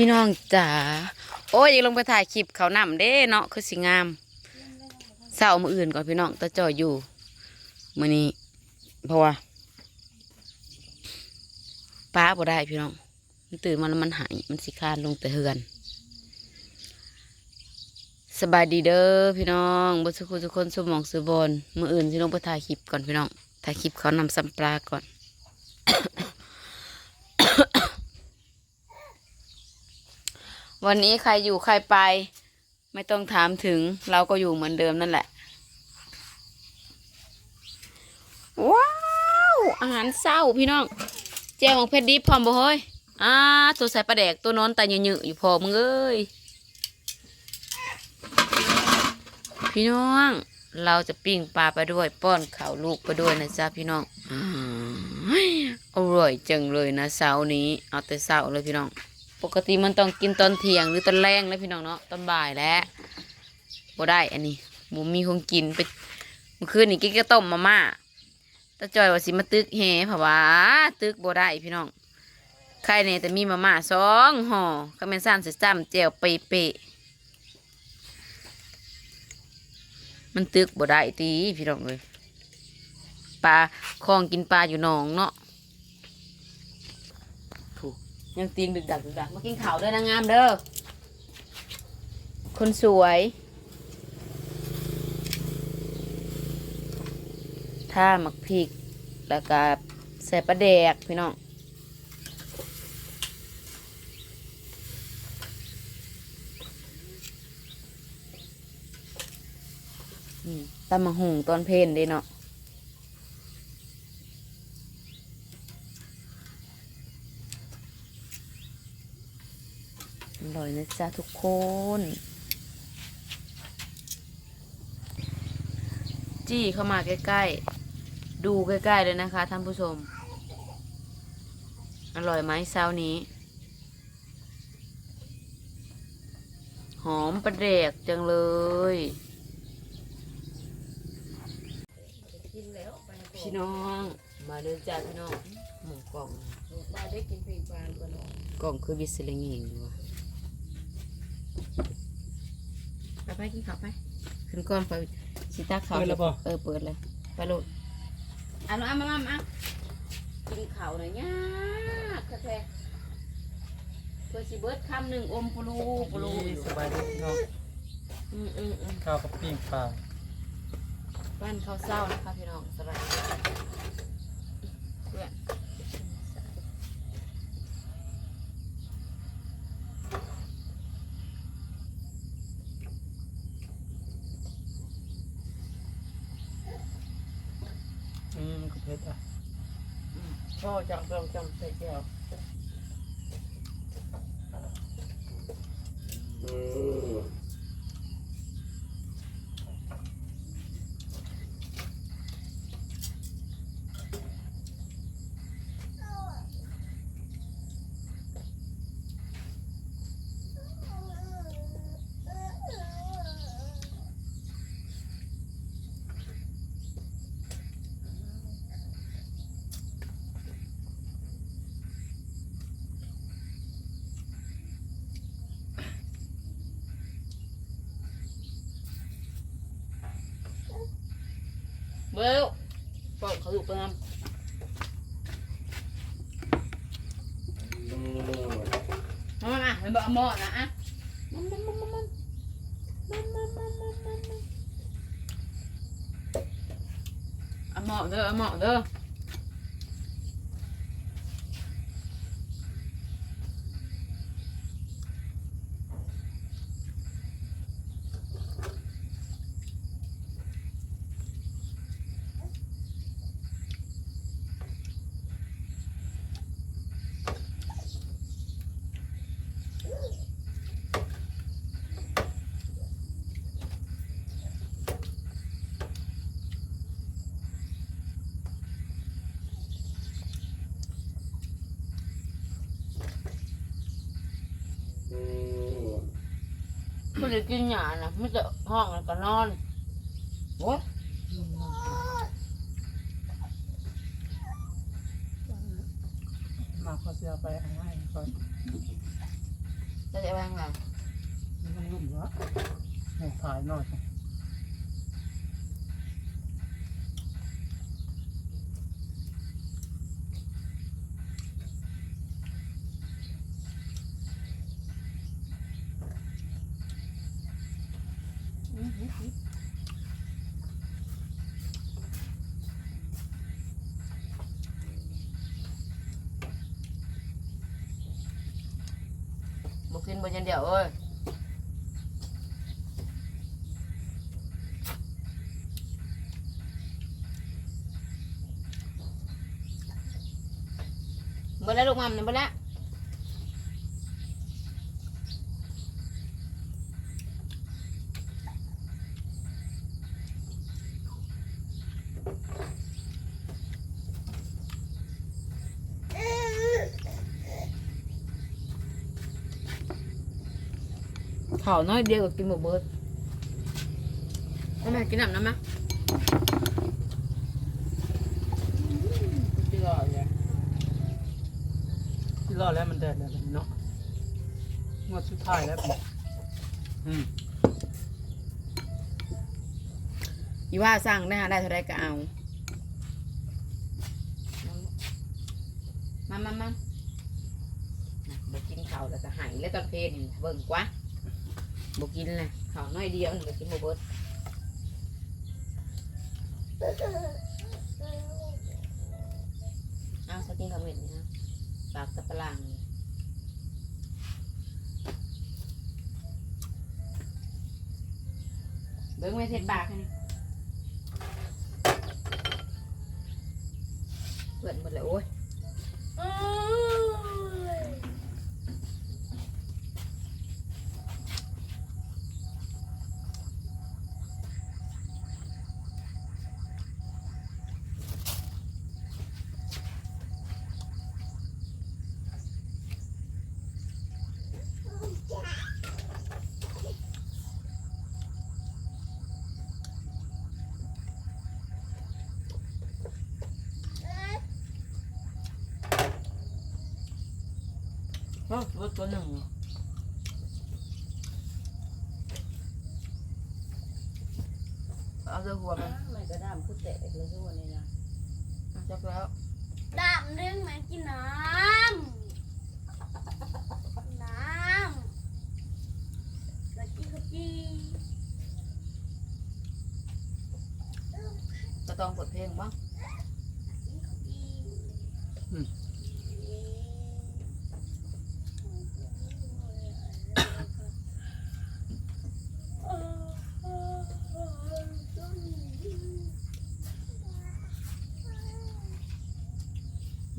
พี่น้องจ๋าโอ้ยยังลงไปถ่ายคลิปเขานำเด้เนาะคือสิงามเศร้ามืออื่นก่อนพี่น้องตาจ่ออยู่มื้อนี้ เพราะว่าป้าบ่ได้พี่น้อง มันตื่นมาแล้วมันหายมันสิคานลงแต่เฮือน สบายดีเด้อพี่น้องบุสุคุทุกคนสมองสุบอนมืออื่นสิลงไปถ่ายคลิปก่อนพี่น้องถ่ายคลิปเขานำสัมปลาก่อน วันนี้ใครอยู่ใครไป ไม่ต้องถามถึง เราก็อยู่เหมือนเดิมนั่นแหละ ว้าว อาหารเศร้าพี่น้องแจ้วของเพชรดิบพร้อมบ่เฮ้ยอ่าตัวใส่ปลาแดกตัวนอนตายเหยอะๆอยู่พอมึงเอ้ยพี่น้อง เราจะปิ้งปลาไปด้วย ป้อนข่าวลูกไปด้วยนะจ๊ะพี่น้องอร่อยจังเลยนะเช้านี้ เอาแต่เช้าเลยพี่น้อง ปกติมันต้องกินตอนเที่ยงหรือตอนแรงแล้วพี่น้องเนาะตอนบ่ายแล้วบ่ได้อันนี้หมูมีคงกินไปเมื่อคืนนี่กินกระต้มมาม่าตาจอยว่าสิมาตึกแห่เพราะว่าตึกบ่ได้พี่น้องใครเนี่ยแต่มีมาม่าสองห่อข้าวแม่นซ่านใส่จ้ำแจ่วเปะมันตึกบ่ได้ตีพี่น้องเลยปลาคลองกินปลาอยู่หนองเนาะ ยังตีงดึกดักดึกดักมากินข้าวด้วยนางงามเด้อคนสวยท่าหมักพริก แล้วก็ใส่ปลาแดกพี่น้องอืมตำมะหุงตอนเพลนเด้เนาะ อร่อยนะจ๊ะทุกคนจี้เข้ามาใกล้ๆ ดูใกล้ๆเลยนะคะท่านผู้ชม อร่อยไหมเช้านี้ หอมประเดกจังเลยพี่น้อง มาเดินจ้าพี่น้อง หมูกล่องมาได้กินปีกปลาตัวน้องกล่องคือวิสเลงเองอยู่วะ ไปไปกินข้าวไปขึ้นก้อนไปชิตาเขาวเปิดแล้วบ่ เออเปิดเลยไปโลดอะน้องอะมามามากินข้าวหน่อยยากแท้ๆเพื่อสิเบิดคำหนึ่งอมปลูปลูอยู่สบายดีพี่น้องอืมอืมอืมข้าวกับปิ้งปลาบ้านข้าวเศร้านะคะพี่น้องสบายเพื่อน Yeah. เบลปล่อยเขาอยู่เปล่ามามามาเป็นบอกเอาหม้อนะอะมันมันมันมันมันมันมันมันมันมันมันเอาหม้อเด้อเอาหม้อเด้อ ไม่ได้กินหยานะไม่จะห้องแล้วก็นอนโอ้ยมาขอเสียไปให้ก่อนจะได้บ้างล่ะมันลุ่มวะให้ถ่ายหน่อย กินบนยันเดียวเอ้ยเมื่อแล้วลูกมัมเนี่ยเมื่อแล้ว ข้าวน้อยเดียวก็กินหมดเบิดเอามากินน้ำน้ำมะเจือเนี่ยที่รอดแล้วมันแดดแล้วเนาะงวดสุดท้ายแล้วพี่อืมอีว่าสั่งได้หาได้เท่าไรก็เอา มามามาบกินข้าวแล้วก็หายแล้วตอนเพลนเบิ่งกว่า บกินเลยข้าวน้อยเดียวบกินบ่เบิดเอาสักกินข้าวเหม็นนี่นะ ปากตะปลางเบิ่งไม่เสร็จปากให้เปิดหมดเลยโอ้ย โอ้ตัวตัวหนึ่งเอาเสื้อหัวมันมันก็น้ำผู้แตกเลยทุกวันนี้นะเอาจักแล้ว ดาบเรื่องมากินน้ำ น้ำกะจิกะจี ก็ต้องกดเพลงบ้าง กินข้าวจี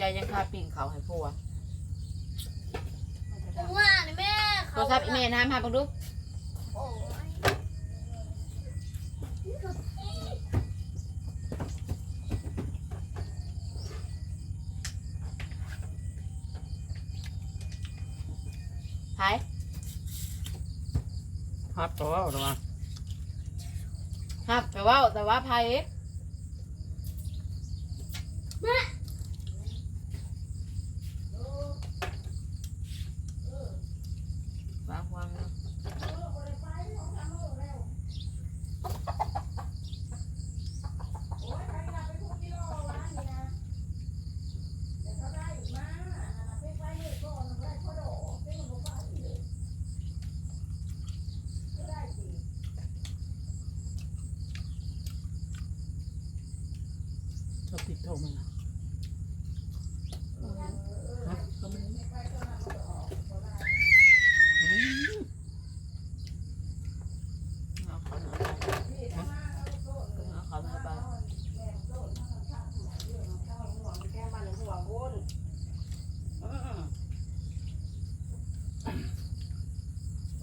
ยายยังคาปิ่งเขาให้ผัวผมว่าเนี่ยแม่โทเขารศัพท์อีเมลนะมาบังดูโอ้ยหายฮับตัวเอาตัวมาครับแต่ว่าแต่ว่าไพ่วางวางนะ ชอบ ติดโทรมันนะฮะอืมเอาเขาหน่อยเอาเขาหน่อยไปแกมันหัวบุญ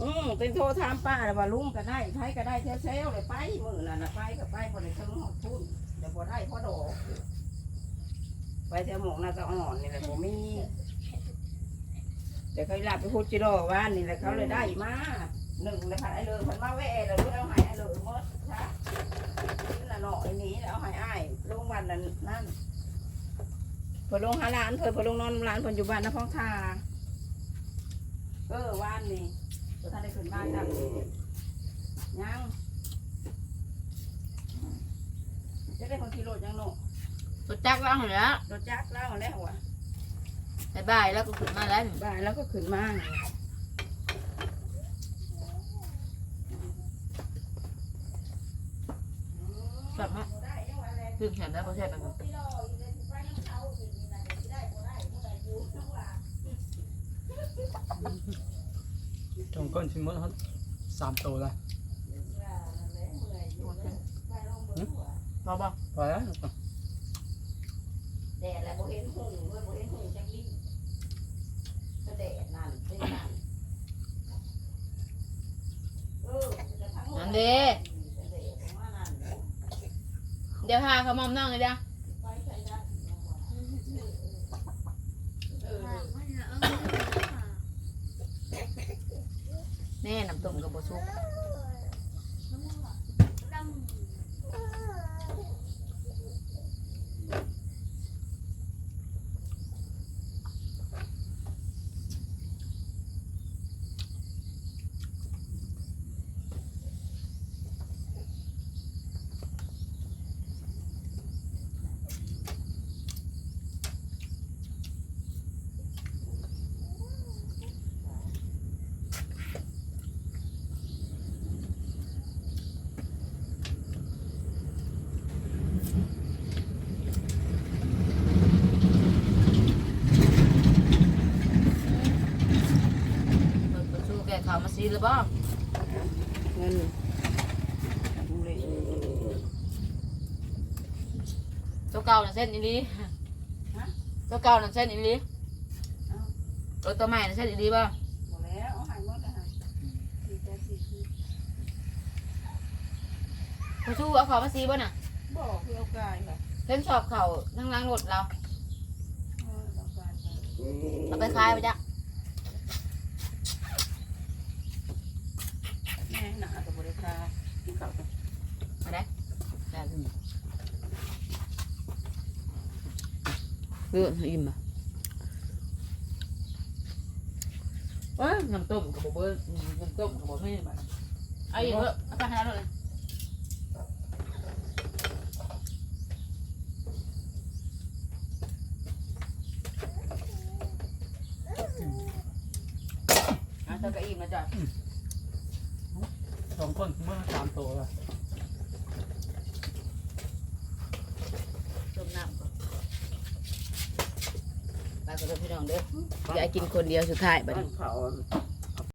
อืมเป็นโทรถามป้าเลยว่าลุงก็ได้ใช้ก็ได้เซลเซลเลยไปมือนั่นนะไปก็ไปบ่ได้ถึงหอดทุนเดี๋ยวบ่ได้พอดอก ไปเที่ยวหมองน่าจะอ่อนนี่แหละบ่มีเดี๋ยวเขาหลับไปพูดจิโร่ว่านนี่แหละเขาเลยได้มาหนึ่งเลยค่ะไอ้เลยคนมาแว่แล้วเอาหายไอ้เลยหมดค่ะนี่ละหน่อยนี้แล้วให้อ้ลงวันนั้นนั่นเพิ่นลงหาร้านเพิ่นเพิ่นลงนอนร้านเพิ่นอยู่บ้านนะพ้องทาเออวานนี่ตัวท่านได้ขึ้นมาจังยังจะได้คนขี่รถยังโน รถจักรแล้วเหรอรถจักรเล่าแล้วว่ะบายบายแล้วก็ขึ้นมาแล้วบ้านแล้วก็ขึ้นมาแบบฮะขึ้นแขนแล้วก็ใช่แบบนั้นจงก้นชิมมดครับสามตัวเลยบอบอกพอแล้ว แดดแล้วบ่เห็นหุ่งด้วยบ่เห็นหุ่งจักลี่ก็แดดนั่นเป็นนั่นเออจะทั้งหมดนั่นเด้แดดออกมานั่นเดี๋ยวพาเขามอมน้องเลยจ้ะไปใส่ได้เออแน่น้ำต้มกับบซุก เปิดประตู แกเขามาซีหรือเปล่าเงินดูเลยตัวเก่าน่ะเส้นอีหลีตัวเก่าน่ะเส้นอีหลีเออตัวใหม่น่ะเส้นอีหลีป่ะหมดแล้วเอาหายหมดแล้วค่ะสี่แปดสี่สี่ผู้ชูเอาเขามาซีป่ะน่ะบอกคือเอากายค่ะเส้นชอบเขาทั้งล้างรถเราเออเอากายไปเอาไปขายไปจ้ะ แม่หนากับบริการที่เขา มาได้ได้ เอออิ่มอะเอ้ยน้ำต้มกับบ่เบิ้ลน้ำต้มกับบ่ไม่แบบเอาอีกเถอะเอาไปหาเราเลยอะเธอก็อิ่มแล้วจ้ะสองคนเมื่อสามตัวเลย ต้มน้ำก่อน ไปกับพี่น้องเด้อยายกินคนเดียวสุดท้ายบัดนี้เขา